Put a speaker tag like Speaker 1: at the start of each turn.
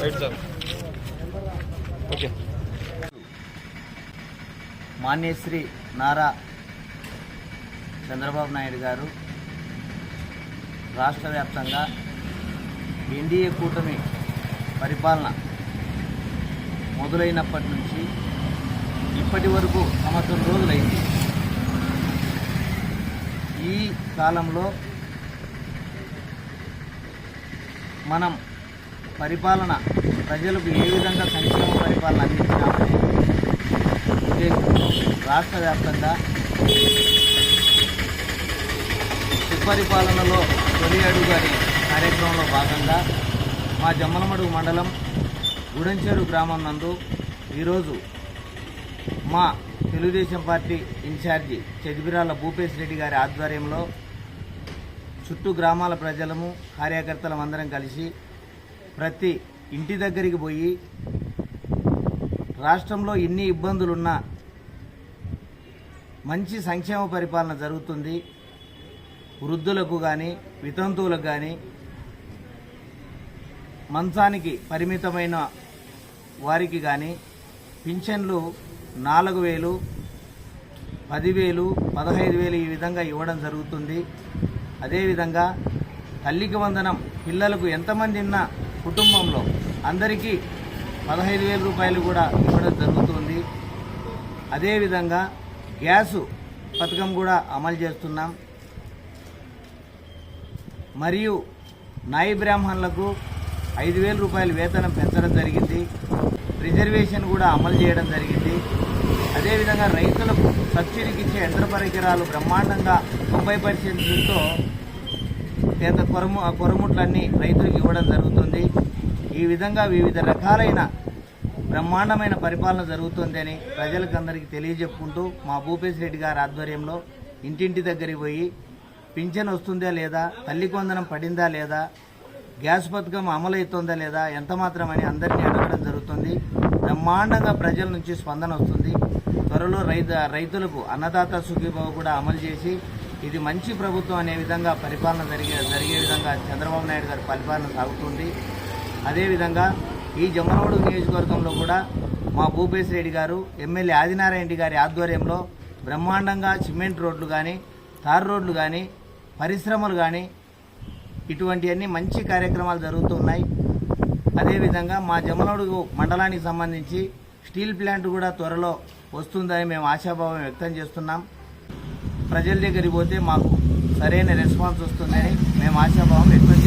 Speaker 1: Right sir okay.
Speaker 2: Manyashri Nara Chandrababu Naidu గారు రాష్ట్ర వ్యాప్తంగా ఎన్డీఏ కూటమి పరిపాలన మొదలైనప్పటి నుంచి ఇప్పటి వరకు సంవత్సరం రోజులైంది. ఈ కాలంలో మనం పరిపాలన ప్రజలకు ఏ విధంగా సంక్షేమ పరిపాలన అందించినామని ఉద్దేశంతో రాష్ట్ర వ్యాప్తంగా సుపరిపాలనలో తొలి అడుగు అనే కార్యక్రమంలో భాగంగా మా జమ్మలమడుగు మండలం గుడంచేరు గ్రామం నందు ఈరోజు మా Telugu Desam party in charge Chedibirala Bhupesh Reddy గారి ఆధ్వర్యంలో చుట్టూ గ్రామాల ప్రజలము కార్యకర్తలం అందరం కలిసి ప్రతి ఇంటి దగ్గరికి పోయి రాష్ట్రంలో ఎన్ని ఇబ్బందులున్నా మంచి సంక్షేమ పరిపాలన జరుగుతుంది. వృద్ధులకు కానీ వితంతువులకు కానీ మంచానికి పరిమితమైన వారికి కానీ పింఛన్లు నాలుగు వేలు పదివేలు పదహైదు వేలు ఈ విధంగా ఇవ్వడం జరుగుతుంది. అదేవిధంగా తల్లికి వందనం పిల్లలకు ఎంతమంది ఉన్న కుటుంబంలో అందరికీ పదహైదు వేల రూపాయలు కూడా ఇవ్వడం జరుగుతుంది. అదేవిధంగా గ్యాసు పథకం కూడా అమలు చేస్తున్నాం. మరియు నాయి బ్రాహ్మణులకు ఐదు వేల రూపాయల వేతనం పెంచడం జరిగింది. రిజర్వేషన్ కూడా అమలు చేయడం జరిగింది. అదేవిధంగా రైతులకు సబ్సిడీకి ఇచ్చే యంత్ర పరికరాలు బ్రహ్మాండంగా తొంభై పర్సెంట్తో పేద కొరము కొరముట్లన్నీ రైతులకు ఇవ్వడం జరుగుతుంది. ఈ విధంగా వివిధ రకాలైన బ్రహ్మాండమైన పరిపాలన జరుగుతుందని ప్రజలకు అందరికీ తెలియజెప్పుకుంటూ మా భూపేశ్ రెడ్డి గారి ఆధ్వర్యంలో ఇంటింటి దగ్గరికి పోయి పింఛన్ వస్తుందా లేదా తల్లి కొందనం పడిందా లేదా గ్యాస్ పథకం అమలవుతుందా లేదా ఎంత మాత్రమని అందరినీ అడగడం జరుగుతుంది. బ్రహ్మాండంగా ప్రజల నుంచి స్పందన వస్తుంది. త్వరలో రైతు రైతులకు అన్నదాత సుఖీభావ కూడా అమలు చేసి ఇది మంచి ప్రభుత్వం అనే విధంగా పరిపాలన జరిగే జరిగే విధంగా చంద్రబాబు నాయుడు గారి పరిపాలన సాగుతుంది. అదేవిధంగా ఈ జమ్మనోడు నియోజకవర్గంలో కూడా మా భూపేశ్ రెడ్డి గారు ఎమ్మెల్యే ఆదినారాయణ రెడ్డి గారి ఆధ్వర్యంలో బ్రహ్మాండంగా సిమెంట్ రోడ్లు కానీ తార్ రోడ్లు కానీ పరిశ్రమలు కానీ ఇటువంటివన్నీ మంచి కార్యక్రమాలు జరుగుతున్నాయి అదేవిధంగా మా జమ్మనోడు మండలానికి సంబంధించి స్టీల్ ప్లాంట్ కూడా త్వరలో వస్తుందని మేము ఆశాభావం వ్యక్తం చేస్తున్నాం. ప్రజల దగ్గరికి పోతే మాకు సరైన రెస్పాన్స్ వస్తుందని మేము ఆశాభావం వ్యక్తం